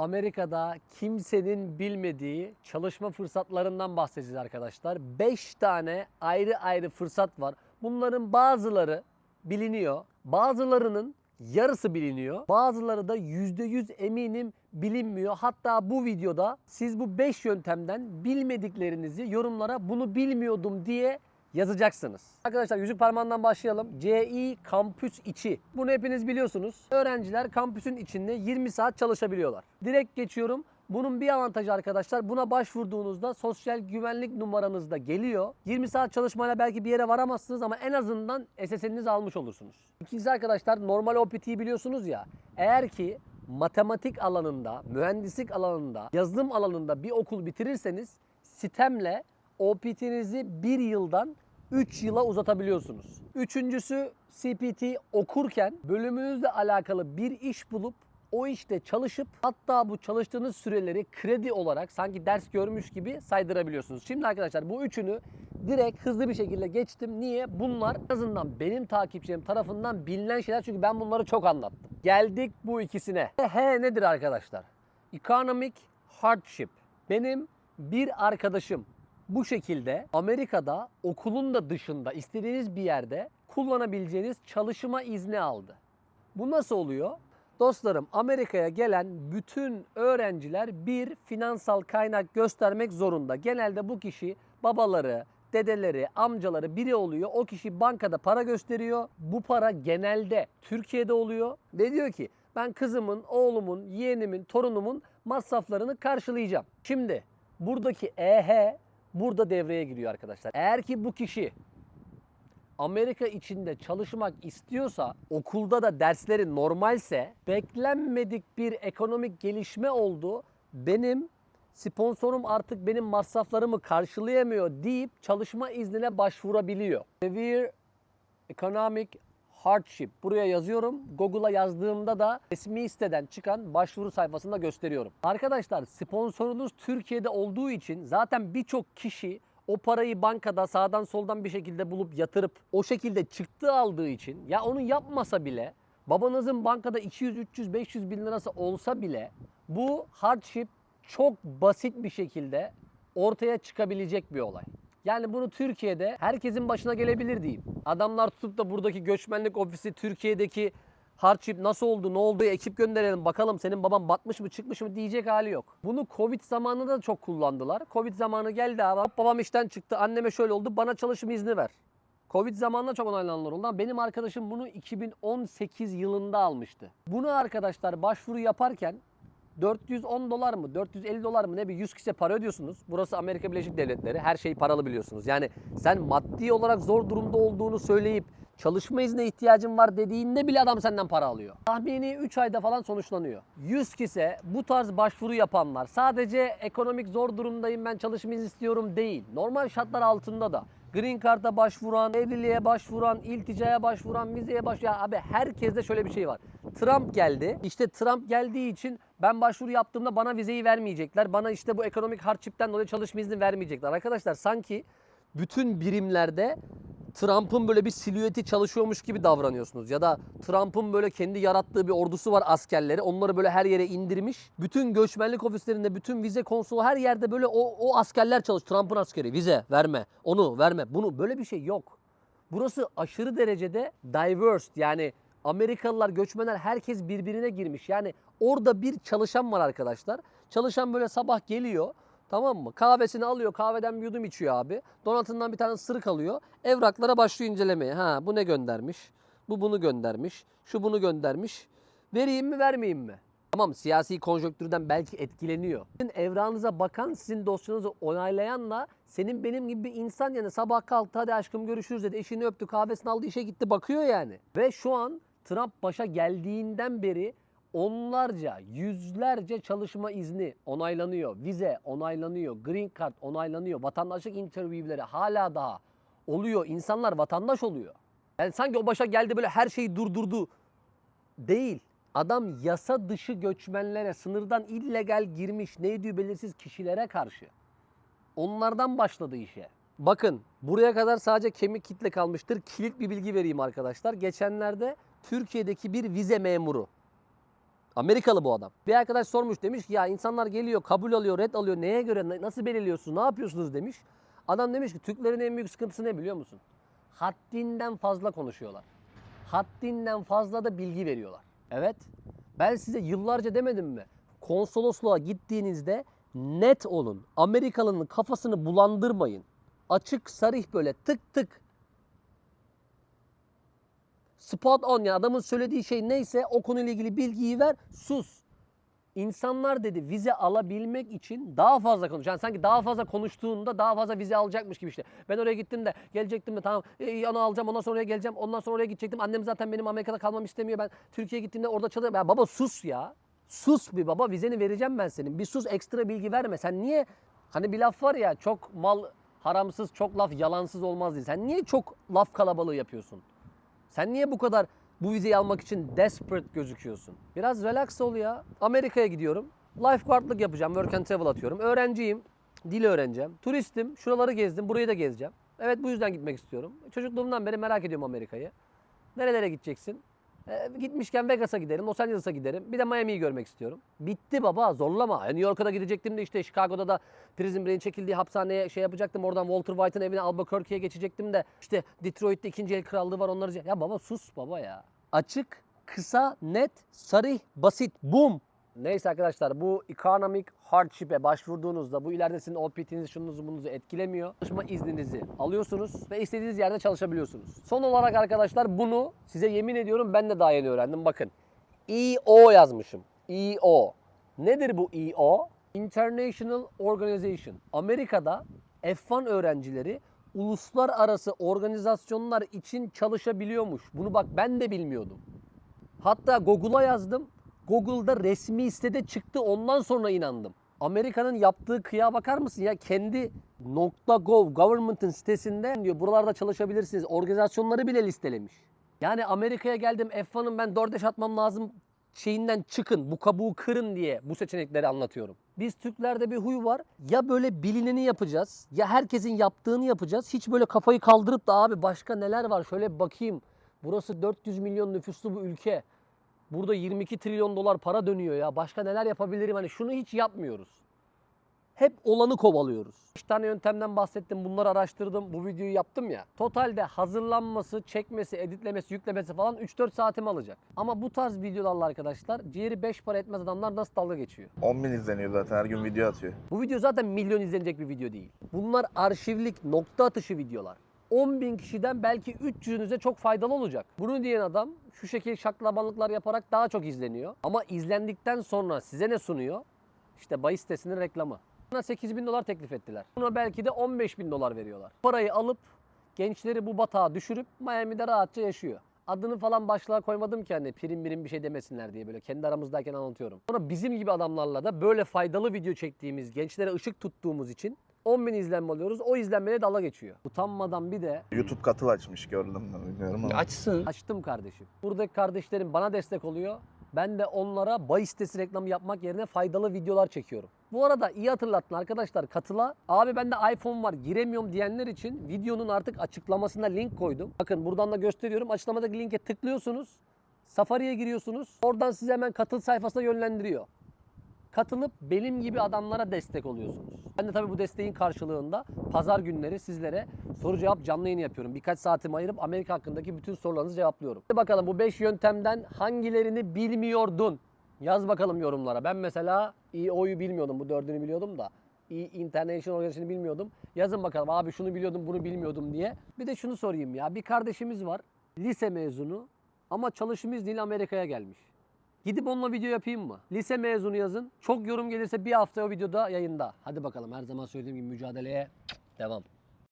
Amerika'da kimsenin bilmediği çalışma fırsatlarından bahsedeceğiz arkadaşlar. 5 tane ayrı ayrı fırsat var. Bunların bazıları biliniyor. Bazılarının yarısı biliniyor. Bazıları da %100 eminim bilinmiyor. Hatta bu videoda siz bu 5 yöntemden bilmediklerinizi yorumlara bunu bilmiyordum diye yazacaksınız. Arkadaşlar yüzük parmağından başlayalım. CI kampüs içi. Bunu hepiniz biliyorsunuz. Öğrenciler kampüsün içinde 20 saat çalışabiliyorlar. Direkt geçiyorum. Bunun bir avantajı arkadaşlar buna başvurduğunuzda sosyal güvenlik numaranız da geliyor. 20 saat çalışmayla belki bir yere varamazsınız ama en azından SSN'inizi almış olursunuz. İkincisi arkadaşlar normal OPT'yi biliyorsunuz ya. Eğer ki matematik alanında, mühendislik alanında, yazılım alanında bir okul bitirirseniz sitemle OPT'nizi bir yıldan 3 yıla uzatabiliyorsunuz. Üçüncüsü CPT okurken bölümünüzle alakalı bir iş bulup o işte çalışıp hatta bu çalıştığınız süreleri kredi olarak sanki ders görmüş gibi saydırabiliyorsunuz. Şimdi arkadaşlar bu üçünü direkt hızlı bir şekilde geçtim. Niye? Bunlar en azından benim takipçilerim tarafından bilinen şeyler çünkü ben bunları çok anlattım. Geldik bu ikisine. H nedir arkadaşlar? Economic hardship. Benim bir arkadaşım bu şekilde Amerika'da okulun da dışında istediğiniz bir yerde kullanabileceğiniz çalışma izni aldı. Bu nasıl oluyor? Dostlarım Amerika'ya gelen bütün öğrenciler bir finansal kaynak göstermek zorunda. Genelde bu kişi babaları, dedeleri, amcaları biri oluyor. O kişi bankada para gösteriyor. Bu para genelde Türkiye'de oluyor. Ve diyor ki ben kızımın, oğlumun, yeğenimin, torunumun masraflarını karşılayacağım. Şimdi buradaki EH burada devreye giriyor arkadaşlar. Eğer ki bu kişi Amerika içinde çalışmak istiyorsa, okulda da dersleri normalse, beklenmedik bir ekonomik gelişme oldu. Benim sponsorum artık benim masraflarımı karşılayamıyor deyip çalışma iznine başvurabiliyor. Severe Economic Hardship. Buraya yazıyorum. Google'a yazdığımda da resmi siteden çıkan başvuru sayfasında gösteriyorum. Arkadaşlar sponsorunuz Türkiye'de olduğu için zaten birçok kişi o parayı bankada sağdan soldan bir şekilde bulup yatırıp o şekilde çıktı aldığı için ya onu yapmasa bile babanızın bankada 200, 300, 500 bin lirası olsa bile bu hardship çok basit bir şekilde ortaya çıkabilecek bir olay. Yani bunu Türkiye'de herkesin başına gelebilir diyeyim. Adamlar tutup da buradaki göçmenlik ofisi Türkiye'deki hardship nasıl oldu, ne oldu, ekip gönderelim bakalım senin baban batmış mı çıkmış mı diyecek hali yok. Bunu Covid zamanında da çok kullandılar. Covid zamanı geldi hop babam işten çıktı, anneme şöyle oldu bana çalışma izni ver. Covid zamanında çok onaylananlar oldu ama benim arkadaşım bunu 2018 yılında almıştı. Bunu arkadaşlar başvuru yaparken 410 dolar mı 450 dolar mı ne bir 100 kişi para ödüyorsunuz. Burası Amerika Birleşik Devletleri. Her şeyi paralı biliyorsunuz. Yani sen maddi olarak zor durumda olduğunu söyleyip çalışma iznine ihtiyacın var dediğinde bile adam senden para alıyor. Tahmini 3 ayda falan sonuçlanıyor. 100 kişi bu tarz başvuru yapanlar sadece ekonomik zor durumdayım ben çalışma izni istiyorum değil. Normal şartlar altında da Green Card'a başvuran, evliliğe başvuran, ilticaya başvuran, vizeye başvuran. Abi herkeste şöyle bir şey var. Trump geldi. İşte Trump geldiği için ben başvuru yaptığımda bana vizeyi vermeyecekler. Bana işte bu ekonomik hardship'ten dolayı çalışma izni vermeyecekler. Arkadaşlar sanki bütün birimlerde Trump'ın böyle bir silüeti çalışıyormuş gibi davranıyorsunuz. Ya da Trump'ın böyle kendi yarattığı bir ordusu var askerleri. Onları böyle her yere indirmiş. Bütün göçmenlik ofislerinde, bütün vize konsolu her yerde böyle o, o askerler çalış. Trump'ın askeri. Vize verme, onu verme, bunu. Böyle bir şey yok. Burası aşırı derecede diverse yani Amerikalılar, göçmenler herkes birbirine girmiş. Yani orada bir çalışan var arkadaşlar. Çalışan böyle sabah geliyor. Tamam mı? Kahvesini alıyor, kahveden bir yudum içiyor abi. Donatından bir tane sırık alıyor. Evraklara başlıyor incelemeye. Ha bu ne göndermiş? Bu bunu göndermiş. Şu bunu göndermiş. Vereyim mi, vermeyeyim mi? Tamam siyasi konjonktürden belki etkileniyor. Sizin evrağınıza bakan, sizin dosyanızı onaylayanla senin benim gibi bir insan yani sabah kalktı hadi aşkım görüşürüz dedi. Eşini öptü, kahvesini aldı, işe gitti bakıyor yani. Ve şu an Trump başa geldiğinden beri onlarca, yüzlerce çalışma izni onaylanıyor. Vize onaylanıyor, green card onaylanıyor. Vatandaşlık interview'leri hala daha oluyor. İnsanlar vatandaş oluyor. Yani sanki o başa geldi böyle her şeyi durdurdu. Değil. Adam yasa dışı göçmenlere, sınırdan illegal girmiş, neydi belirsiz kişilere karşı. Onlardan başladı işe. Bakın buraya kadar sadece kemik kitle kalmıştır. Kilit bir bilgi vereyim arkadaşlar. Geçenlerde Türkiye'deki bir vize memuru Amerikalı bu adam. Bir arkadaş sormuş demiş ki ya insanlar geliyor kabul alıyor red alıyor neye göre na- nasıl belirliyorsunuz ne yapıyorsunuz demiş. Adam demiş ki Türklerin en büyük sıkıntısı ne biliyor musun? Haddinden fazla konuşuyorlar. Haddinden fazla da bilgi veriyorlar. Evet. Ben size yıllarca demedim mi? Konsolosluğa gittiğinizde net olun. Amerikalının kafasını bulandırmayın. Açık sarih böyle tık tık spot on yani adamın söylediği şey neyse o konuyla ilgili bilgiyi ver sus. İnsanlar dedi vize alabilmek için daha fazla konuş. Yani sanki daha fazla konuştuğunda daha fazla vize alacakmış gibi işte. Ben oraya gittim de gelecektim de tamam e, onu alacağım ondan sonra oraya geleceğim ondan sonra oraya gidecektim. Annem zaten benim Amerika'da kalmamı istemiyor. Ben Türkiye'ye gittiğimde orada çalışıyorum. Ya baba sus ya. Sus bir baba vizeni vereceğim ben senin. Bir sus ekstra bilgi verme. Sen niye hani bir laf var ya çok mal haramsız çok laf yalansız olmaz diye. Sen niye çok laf kalabalığı yapıyorsun? Sen niye bu kadar bu vizeyi almak için desperate gözüküyorsun? Biraz relax ol ya. Amerika'ya gidiyorum. Lifeguardlık yapacağım. Work and travel atıyorum. Öğrenciyim. Dil öğreneceğim. Turistim. Şuraları gezdim. Burayı da gezeceğim. Evet bu yüzden gitmek istiyorum. Çocukluğumdan beri merak ediyorum Amerika'yı. Nerelere gideceksin? Ee, gitmişken Vegas'a giderim, Los Angeles'a giderim. Bir de Miami'yi görmek istiyorum. Bitti baba zorlama. New York'a da gidecektim de işte Chicago'da da Prison Break'in çekildiği hapishaneye şey yapacaktım. Oradan Walter White'ın evine Albuquerque'ye geçecektim de işte Detroit'te ikinci el krallığı var onları. Ya baba sus baba ya. Açık, kısa, net, sarih, basit. Boom. Neyse arkadaşlar bu economic hardship'e başvurduğunuzda bu ileride sizin OPT'nizi şununuzu bununuzu etkilemiyor. Çalışma izninizi alıyorsunuz ve istediğiniz yerde çalışabiliyorsunuz. Son olarak arkadaşlar bunu size yemin ediyorum ben de daha yeni öğrendim. Bakın EO yazmışım. EO. Nedir bu EO? International Organization. Amerika'da F1 öğrencileri uluslararası organizasyonlar için çalışabiliyormuş. Bunu bak ben de bilmiyordum. Hatta Google'a yazdım. Google'da resmi sitede çıktı. Ondan sonra inandım. Amerika'nın yaptığı kıya bakar mısın ya? Kendi .gov government'ın sitesinde diyor buralarda çalışabilirsiniz. Organizasyonları bile listelemiş. Yani Amerika'ya geldim F1'ın ben DoorDash atmam lazım şeyinden çıkın, bu kabuğu kırın diye bu seçenekleri anlatıyorum. Biz Türklerde bir huy var. Ya böyle bilineni yapacağız, ya herkesin yaptığını yapacağız. Hiç böyle kafayı kaldırıp da abi başka neler var şöyle bakayım. Burası 400 milyon nüfuslu bir ülke. Burada 22 trilyon dolar para dönüyor ya. Başka neler yapabilirim? Hani şunu hiç yapmıyoruz. Hep olanı kovalıyoruz. 5 tane yöntemden bahsettim. Bunları araştırdım. Bu videoyu yaptım ya. Totalde hazırlanması, çekmesi, editlemesi, yüklemesi falan 3-4 saatimi alacak. Ama bu tarz videolarla arkadaşlar ciğeri 5 para etmez adamlar nasıl dalga geçiyor? 10 bin izleniyor zaten her gün video atıyor. Bu video zaten milyon izlenecek bir video değil. Bunlar arşivlik, nokta atışı videolar. 10 bin kişiden belki 300'ünüze çok faydalı olacak. Bunu diyen adam şu şekil şaklabanlıklar yaparak daha çok izleniyor. Ama izlendikten sonra size ne sunuyor? İşte bahis sitesinin reklamı. Buna 8 bin dolar teklif ettiler. Buna belki de 15 bin dolar veriyorlar. Parayı alıp gençleri bu batağa düşürüp Miami'de rahatça yaşıyor. Adını falan başlığa koymadım ki hani prim birim bir şey demesinler diye böyle kendi aramızdayken anlatıyorum. Sonra bizim gibi adamlarla da böyle faydalı video çektiğimiz, gençlere ışık tuttuğumuz için 10 bin izlenme alıyoruz. O izlenmeye dala geçiyor. Utanmadan bir de YouTube katıl açmış gördüm ben bilmiyorum ama. Açsın. açtım kardeşim. Buradaki kardeşlerim bana destek oluyor. Ben de onlara bahis sitesi reklamı yapmak yerine faydalı videolar çekiyorum. Bu arada iyi hatırlattın arkadaşlar katıla. Abi bende iPhone var giremiyorum diyenler için videonun artık açıklamasına link koydum. Bakın buradan da gösteriyorum. Açıklamadaki linke tıklıyorsunuz. Safari'ye giriyorsunuz. Oradan sizi hemen katıl sayfasına yönlendiriyor. Katılıp benim gibi adamlara destek oluyorsunuz. Ben de tabii bu desteğin karşılığında pazar günleri sizlere soru cevap canlı yayın yapıyorum. Birkaç saatimi ayırıp Amerika hakkındaki bütün sorularınızı cevaplıyorum. Hadi bakalım bu 5 yöntemden hangilerini bilmiyordun? Yaz bakalım yorumlara. Ben mesela EO'yu bilmiyordum. Bu dördünü biliyordum da. E International Organization'ı bilmiyordum. Yazın bakalım abi şunu biliyordum bunu bilmiyordum diye. Bir de şunu sorayım ya. Bir kardeşimiz var. Lise mezunu ama çalışım izniyle Amerika'ya gelmiş. Gidip onunla video yapayım mı? Lise mezunu yazın. Çok yorum gelirse bir hafta o videoda yayında. Hadi bakalım her zaman söylediğim gibi mücadeleye devam.